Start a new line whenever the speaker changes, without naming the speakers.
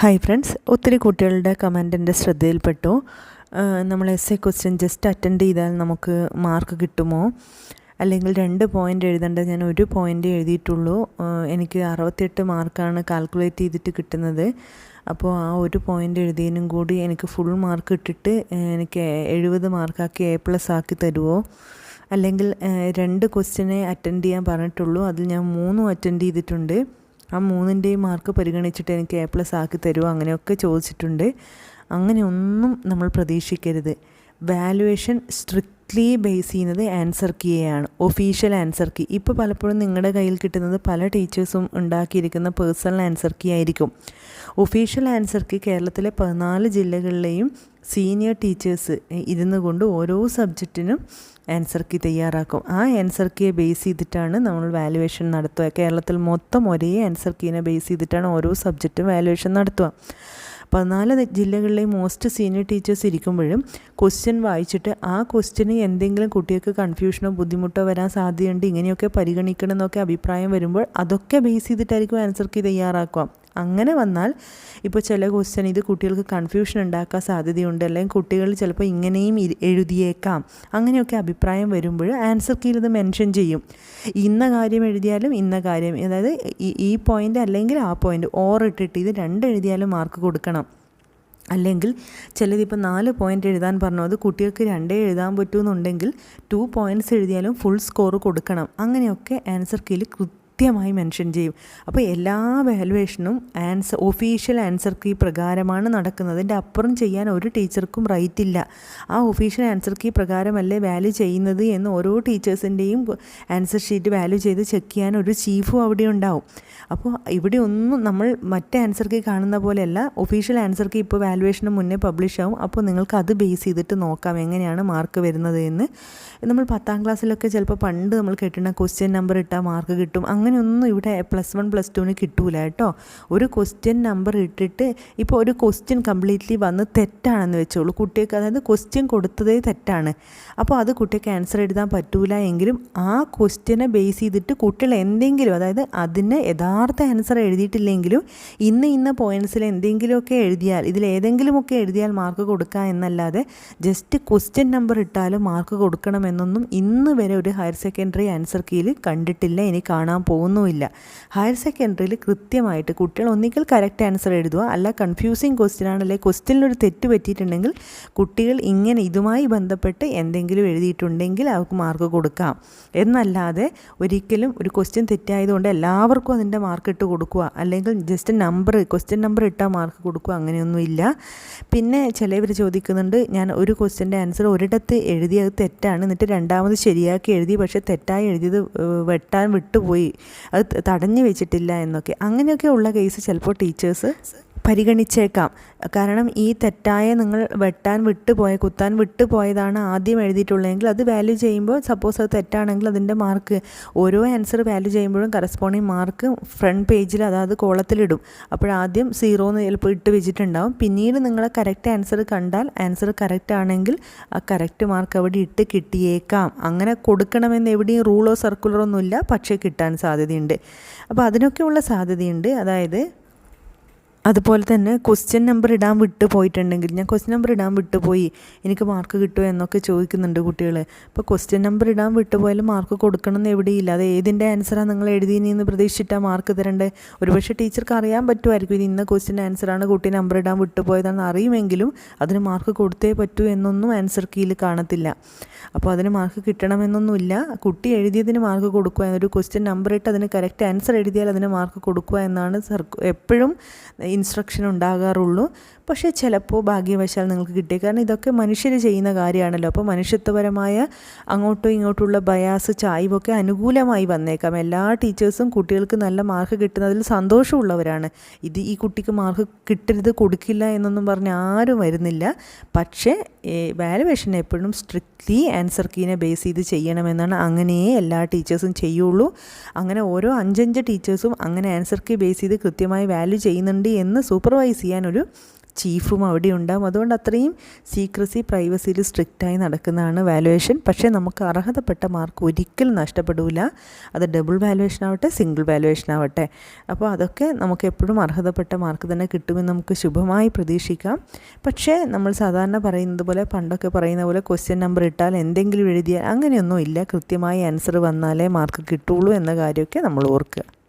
Hi friends ഒത്തിരി കുട്ടികളുടെ comment എന്റെ ശ്രദ്ധയിൽപ്പെട്ടു. നമ്മൾ S A question just attend ചെയ്താൽ നമുക്ക് മാർക്ക് കിട്ടുമോ? അല്ലെങ്കിൽ രണ്ട് പോയിന്റ് എഴുതേണ്ടത് ഞാൻ ഒരു പോയിന്റ് എഴുതിയിട്ടുള്ളൂ. എനിക്ക് അറുപത്തെട്ട് മാർക്കാണ് കാൽക്കുലേറ്റ് ചെയ്തിട്ട് കിട്ടുന്നത്. അപ്പോൾ ആ ഒരു പോയിന്റ് എഴുതിയതിനും കൂടി എനിക്ക് ഫുൾ മാർക്ക് ഇട്ടിട്ട് എനിക്ക് എഴുപത് മാർക്കാക്കി എ പ്ലസ് ആക്കി തരുമോ അല്ലെങ്കിൽ രണ്ട് ക്വസ്റ്റ്യനെ അറ്റൻഡ് ചെയ്യാൻ പറഞ്ഞിട്ടുള്ളൂ. അതിൽ ഞാൻ മൂന്നും അറ്റൻഡ് ചെയ്തിട്ടുണ്ട്. ആ മൂന്നിന്റെയും മാർക്ക് പരിഗണിച്ചിട്ട് എനിക്ക് എ പ്ലസ് ആക്കി തരുമോ അങ്ങനെയൊക്കെ ചോദിച്ചിട്ടുണ്ട്. അങ്ങനെ ഒന്നും നമ്മൾ പ്രതീക്ഷിക്കരുത്. വാലുവേഷൻ സ്ട്രിക്ട്ലി ബേസ് ചെയ്യുന്നത് ആൻസർ കീയാണ് ഒഫീഷ്യൽ ആൻസർ കീ ഇപ്പോൾ പലപ്പോഴും നിങ്ങളുടെ കയ്യിൽ കിട്ടുന്നത് പല ടീച്ചേഴ്സും ഉണ്ടാക്കിയിരിക്കുന്ന പേഴ്സണൽ ആൻസർ കീ ആയിരിക്കും. ഒഫീഷ്യൽ ആൻസർ കീ കേരളത്തിലെ പതിനാല് ജില്ലകളിലെയും സീനിയർ ടീച്ചേഴ്സ് ഇരുന്നു കൊണ്ട് ഓരോ സബ്ജക്റ്റിനും ആൻസർ കീ തയ്യാറാക്കും. ആ ആൻസർ കീയെ ബേസ് ചെയ്തിട്ടാണ് നമ്മൾ വാലുവേഷൻ നടത്തുക. കേരളത്തിൽ മൊത്തം ഒരേ ആൻസർ കീനെ ബേസ് ചെയ്തിട്ടാണ് ഓരോ സബ്ജക്റ്റും വാലുവേഷൻ നടത്തുക. പതിനാല് ജില്ലകളിലെ മോസ്റ്റ് സീനിയർ ടീച്ചേഴ്സ് ഇരിക്കുമ്പോഴും ക്വസ്റ്റ്യൻ വായിച്ചിട്ട് ആ ക്വസ്റ്റ്യന് എന്തെങ്കിലും കുട്ടികൾക്ക് കൺഫ്യൂഷനോ ബുദ്ധിമുട്ടോ വരാൻ സാധ്യതയുണ്ട് ഇങ്ങനെയൊക്കെ പരിഗണിക്കണം എന്നൊക്കെ അഭിപ്രായം വരുമ്പോൾ അതൊക്കെ ബേസ് ചെയ്തിട്ടായിരിക്കും ആൻസർ കീ തയ്യാറാക്കുക. അങ്ങനെ വന്നാൽ ഇപ്പോൾ ചില ക്വസ്റ്റ്യൻ ഇത് കുട്ടികൾക്ക് കൺഫ്യൂഷൻ ഉണ്ടാക്കാൻ സാധ്യതയുണ്ട്. അല്ലെങ്കിൽ കുട്ടികൾ ചിലപ്പോൾ ഇങ്ങനെയും എഴുതിയേക്കാം. അങ്ങനെയൊക്കെ അഭിപ്രായം വരുമ്പോൾ ആൻസർ കീയിൽ ഇത് മെൻഷൻ ചെയ്യും. ഇന്ന കാര്യം എഴുതിയാലും ഇന്ന കാര്യം. അതായത് ഈ- ഈ പോയിന്റ് അല്ലെങ്കിൽ ആ പോയിന്റ് ഓർ ഇട്ടിട്ട് ഇത് രണ്ട് എഴുതിയാലും മാർക്ക് കൊടുക്കണം. അല്ലെങ്കിൽ ചിലതിപ്പോൾ നാല് പോയിന്റ് എഴുതാൻ പറഞ്ഞു. അത് കുട്ടികൾക്ക് രണ്ടേ എഴുതാൻ പറ്റുമെന്നുണ്ടെങ്കിൽ ടു പോയിന്റ്സ് എഴുതിയാലും ഫുൾ സ്കോർ കൊടുക്കണം. അങ്ങനെയൊക്കെ ആൻസർ കീയിൽ കൃത്യമായി മെൻഷൻ ചെയ്യും. അപ്പോൾ എല്ലാ വാലുവേഷനും ആൻസർ ഒഫീഷ്യൽ ആൻസർ കീ പ്രകാരമാണ് നടക്കുന്നത്. അതിന്റെ അപ്പുറം ചെയ്യാൻ ഒരു ടീച്ചർക്കും റൈറ്റ് ഇല്ല. ആ ഒഫീഷ്യൽ ആൻസർ കീ പ്രകാരമല്ലേ വാല്യൂ ചെയ്യുന്നത് എന്ന് ഓരോ ടീച്ചേഴ്സിന്റെയും ആൻസർ ഷീറ്റ് വാല്യൂ ചെയ്ത് ചെക്ക് ചെയ്യാൻ ഒരു ചീഫും അവിടെ ഉണ്ടാവും. അപ്പോൾ ഇവിടെ ഒന്നും നമ്മൾ മറ്റേ ആൻസർ കീ കാണുന്ന പോലെയല്ല. ഒഫീഷ്യൽ ആൻസർ കീ ഇപ്പോൾ വാലുവേഷന് മുന്നേ പബ്ലിഷ് ആവും. അപ്പോൾ നിങ്ങൾക്ക് അത് ബേസ് ചെയ്തിട്ട് നോക്കാം എങ്ങനെയാണ് മാർക്ക് വരുന്നത് എന്ന്. നമ്മൾ പത്താം ക്ലാസ്സിലൊക്കെ ചിലപ്പോൾ പണ്ട് നമ്മൾ കെട്ടുന്ന ക്വസ്റ്റ്യൻ നമ്പർ ഇട്ടാൽ മാർക്ക് കിട്ടും. അങ്ങനെയൊന്നും ഇവിടെ പ്ലസ് വൺ പ്ലസ് ടുവിന് കിട്ടൂല കേട്ടോ. ഒരു ക്വസ്റ്റ്യൻ നമ്പർ ഇട്ടിട്ട് ഇപ്പോൾ ഒരു ക്വസ്റ്റ്യൻ കംപ്ലീറ്റ്ലി വന്ന് തെറ്റാണെന്ന് വെച്ചോളൂ. കുട്ടികൾക്ക് അതായത് ക്വസ്റ്റ്യൻ കൊടുത്തതേ തെറ്റാണ്. അപ്പോൾ അത് കുട്ടിക്ക് ആൻസർ എഴുതാൻ പറ്റൂല എങ്കിലും ആ ക്വസ്റ്റ്യനെ ബേസ് ചെയ്തിട്ട് കുട്ടികൾ എന്തെങ്കിലും അതായത് അതിന് യഥാർത്ഥ ആൻസർ എഴുതിയിട്ടില്ലെങ്കിലും ഇന്ന് ഇന്ന പോയിന്റ്സിൽ എന്തെങ്കിലുമൊക്കെ എഴുതിയാൽ ഇതിൽ ഏതെങ്കിലുമൊക്കെ എഴുതിയാൽ മാർക്ക് കൊടുക്കുക എന്നല്ലാതെ ജസ്റ്റ് ക്വസ്റ്റ്യൻ നമ്പർ ഇട്ടാലും മാർക്ക് കൊടുക്കണമെന്നൊന്നും ഇന്ന് വരെ ഒരു ഹയർ സെക്കൻഡറി ആൻസർ കീയിൽ കണ്ടിട്ടില്ല. ഇനി കാണാൻ പോകുന്നുമില്ല. ഹയർ സെക്കൻഡറിയിൽ കൃത്യമായിട്ട് കുട്ടികൾ ഒന്നിക്കൽ കറക്റ്റ് ആൻസർ എഴുതുക അല്ല കൺഫ്യൂസിങ് ക്വസ്റ്റ്യൻ ആണ് അല്ലെങ്കിൽ ക്വസ്റ്റ്യനിലൊരു തെറ്റ് പറ്റിയിട്ടുണ്ടെങ്കിൽ കുട്ടികൾ ഇങ്ങനെ ഇതുമായി ബന്ധപ്പെട്ട് എന്തെങ്കിലും എഴുതിയിട്ടുണ്ടെങ്കിൽ അവർക്ക് മാർക്ക് കൊടുക്കാം. എന്നല്ലാതെ ഒരിക്കലും ഒരു ക്വസ്റ്റ്യൻ തെറ്റായതുകൊണ്ട് എല്ലാവർക്കും അതിന്റെ മാർക്ക് ഇട്ട് കൊടുക്കുക അല്ലെങ്കിൽ ജസ്റ്റ് നമ്പർ ക്വസ്റ്റ്യൻ നമ്പർ ഇട്ടാൽ മാർക്ക് കൊടുക്കുക അങ്ങനെയൊന്നുമില്ല. പിന്നെ ചിലവർ ചോദിക്കുന്നുണ്ട് ഞാൻ ഒരു ക്വസ്റ്റ്യന്റെ ആൻസർ ഒരിടത്ത് എഴുതിയത് തെറ്റാണ് എന്നിട്ട് രണ്ടാമത് ശരിയാക്കി എഴുതി പക്ഷേ തെറ്റായി എഴുതിയത് വെട്ടാൻ വിട്ടുപോയി. അത് തടഞ്ഞു വെച്ചിട്ടില്ല എന്നൊക്കെ അങ്ങനെയൊക്കെ ഉള്ള കേസ് ചിലപ്പോൾ ടീച്ചേഴ്സ് പരിഗണിച്ചേക്കാം. കാരണം ഈ തെറ്റായ നിങ്ങൾ വെട്ടാൻ വിട്ടുപോയ കുത്താൻ വിട്ടുപോയതാണ് ആദ്യം എഴുതിയിട്ടുള്ളതെങ്കിൽ അത് വാല്യൂ ചെയ്യുമ്പോൾ സപ്പോസ് അത് തെറ്റാണെങ്കിൽ അതിന്റെ മാർക്ക് ഓരോ ആൻസർ വാല്യൂ ചെയ്യുമ്പോഴും കറസ്പോണ്ടിങ് മാർക്ക് ഫ്രണ്ട് പേജിൽ അതായത് കോളത്തിലിടും. അപ്പോഴാദ്യം സീറോ എന്ന് ചിലപ്പോൾ ഇട്ട് വെച്ചിട്ടുണ്ടാവും. പിന്നീട് നിങ്ങൾ കറക്റ്റ് ആൻസർ കണ്ടാൽ ആൻസർ കറക്റ്റ് ആണെങ്കിൽ ആ കറക്റ്റ് മാർക്ക് അവിടെ ഇട്ട് കിട്ടിയേക്കാം. അങ്ങനെ കൊടുക്കണമെന്ന് എവിടെയും റൂളോ സർക്കുലറോ ഒന്നുമില്ല. പക്ഷേ കിട്ടാൻ സാധ്യതയുണ്ട്. അപ്പോൾ അതിനൊക്കെയുള്ള സാധ്യതയുണ്ട്. അതായത് അതുപോലെ തന്നെ ക്വസ്റ്റ്യൻ നമ്പർ ഇടാൻ വിട്ടു പോയിട്ടുണ്ടെങ്കിൽ ഞാൻ ക്വസ്റ്റ്യൻ നമ്പർ ഇടാൻ വിട്ടുപോയി എനിക്ക് മാർക്ക് കിട്ടുമോ എന്നൊക്കെ ചോദിക്കുന്നുണ്ട് കുട്ടികൾ അപ്പോൾ ക്വസ്റ്റ്യൻ നമ്പർ ഇടാൻ വിട്ടുപോയാലും മാർക്ക് കൊടുക്കണം എന്ന് എവിടെയില്ല. അത് ഏതിന്റെ ആൻസറാണ് നിങ്ങൾ എഴുതിയെന്ന് പ്രതീക്ഷിച്ചിട്ടാണ് മാർക്ക് തരേണ്ടത് ഒരുപക്ഷെ ടീച്ചർക്ക് അറിയാൻ പറ്റുമായിരിക്കും ഇത് ഇന്ന ക്വസ്റ്റ്യൻ ആൻസറാണ് കുട്ടി നമ്പർ ഇടാൻ വിട്ടുപോയതാണെന്ന് അറിയുമെങ്കിലും അതിന് മാർക്ക് കൊടുത്തേ പറ്റൂ എന്നൊന്നും ആൻസർ കീയിൽ കാണത്തില്ല. അപ്പോൾ അതിന് മാർക്ക് കിട്ടണമെന്നൊന്നുമില്ല. കുട്ടി എഴുതിയതിന് മാർക്ക് കൊടുക്കുക എന്നൊരു ക്വസ്റ്റ്യൻ നമ്പർ ഇട്ട് അതിന് കറക്റ്റ് ആൻസർ എഴുതിയാൽ അതിന് മാർക്ക് കൊടുക്കുക എന്നാണ് സർക്കു എപ്പോഴും ഇൻസ്ട്രക്ഷൻ ഉണ്ടാകാറുള്ളൂ. പക്ഷേ ചിലപ്പോൾ ഭാഗ്യവശാൽ നിങ്ങൾക്ക് കിട്ടിയ കാരണം ഇതൊക്കെ മനുഷ്യർ ചെയ്യുന്ന കാര്യമാണല്ലോ. അപ്പോൾ മനുഷ്യത്വപരമായ അങ്ങോട്ടും ഇങ്ങോട്ടുള്ള ബയാസ് ചായ്വൊക്കെ അനുകൂലമായി വന്നേക്കാം. എല്ലാ ടീച്ചേഴ്സും കുട്ടികൾക്ക് നല്ല മാർക്ക് കിട്ടുന്നതിൽ സന്തോഷമുള്ളവരാണ്. ഇത് ഈ കുട്ടിക്ക് മാർക്ക് കിട്ടരുത് കൊടുക്കില്ല എന്നൊന്നും പറഞ്ഞ് ആരും വരുന്നില്ല. പക്ഷേ വാലുവേഷൻ എപ്പോഴും സ്ട്രിക്ട്ലി ആൻസർ കീനെ ബേസ് ചെയ്ത് ചെയ്യണമെന്നാണ് അങ്ങനെയേ എല്ലാ ടീച്ചേഴ്സും ചെയ്യുള്ളൂ. അങ്ങനെ ഓരോ അഞ്ചഞ്ച് ടീച്ചേഴ്സും അങ്ങനെ ആൻസർ കീ ബേസ് ചെയ്ത് കൃത്യമായി വാല്യൂ ചെയ്യുന്നുണ്ട് എന്ന് സൂപ്പർവൈസ് ചെയ്യാനൊരു ചീഫും അവിടെ ഉണ്ടാവും അതുകൊണ്ട് അത്രയും സീക്രസി പ്രൈവസിയിൽ സ്ട്രിക്റ്റായി നടക്കുന്നതാണ് വാലുവേഷൻ പക്ഷേ നമുക്ക് അർഹതപ്പെട്ട മാർക്ക് ഒരിക്കലും നഷ്ടപ്പെടില്ല അത് ഡബിൾ വാലുവേഷൻ ആവട്ടെ സിംഗിൾ വാലുവേഷൻ ആവട്ടെ. അപ്പോൾ അതൊക്കെ നമുക്ക് എപ്പോഴും അർഹതപ്പെട്ട മാർക്ക് തന്നെ കിട്ടുമെന്ന് നമുക്ക് ശുഭമായി പ്രതീക്ഷിക്കാം. പക്ഷേ നമ്മൾ സാധാരണ പറയുന്നത് പോലെ പണ്ടൊക്കെ പറയുന്ന പോലെ ക്വസ്റ്റ്യൻ നമ്പർ ഇട്ടാൽ എന്തെങ്കിലും എഴുതിയാൽ അങ്ങനെയൊന്നും ഇല്ല. കൃത്യമായി ആൻസർ വന്നാലേ മാർക്ക് കിട്ടുള്ളൂ എന്ന കാര്യമൊക്കെ നമ്മൾ ഓർക്കുക.